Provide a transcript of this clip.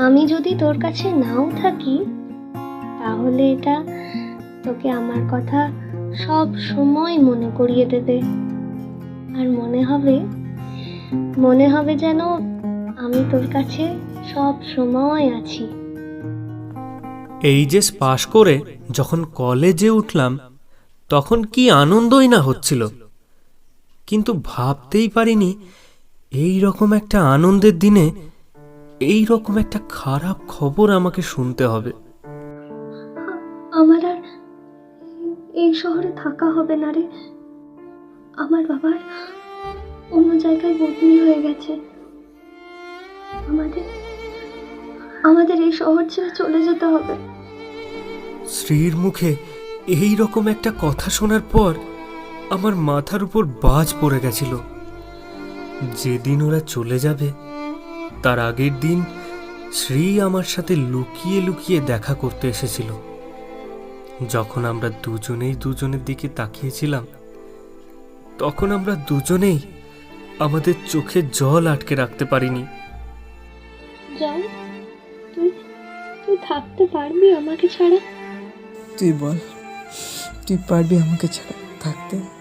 আমি যদি তোর কাছে নাও থাকি, তাহলে এটা তোকে আমার কথা সব সময় মনে করিয়ে দেবে। আর মনে হবে মনে হবে যেন আমি তোর কাছে সব সময় আছি। এই যে পাশ করে যখন কলেজে উঠলাম, তখন কি আনন্দই না হচ্ছিল। কিন্তু ভাবতেই পারিনি এই রকম একটা আনন্দের দিনে এই রকম একটা খারাপ খবর আমাকে শুনতে হবে। আমার আর এই শহরে থাকা হবে না রে। আমার বাবার অন্য জায়গায় বদলি হয়ে গেছে। আমাদের আমাদের এই শহর ছেড়ে চলে যেতে হবে। স্ত্রীর মুখে এই রকম একটা কথা শোনার পর আমার মাথার উপর বাজ পড়ে গেছিল। যেদিন ওরা চলে যাবে তার আগের দিন শ্রী আমার সাথে লুকিয়ে লুকিয়ে দেখা করতে এসেছিল। যখন আমরা দুজনেই দুজনের দিকে তাকিয়েছিলাম তখন আমরা দুজনেই আমাদের চোখে জল আটকে রাখতে পারিনি। জল তুই তুই থাকতে পারবি আমাকে ছাড়া? তুই বল তুই পারবি আমাকে ছাড়া থাকতে?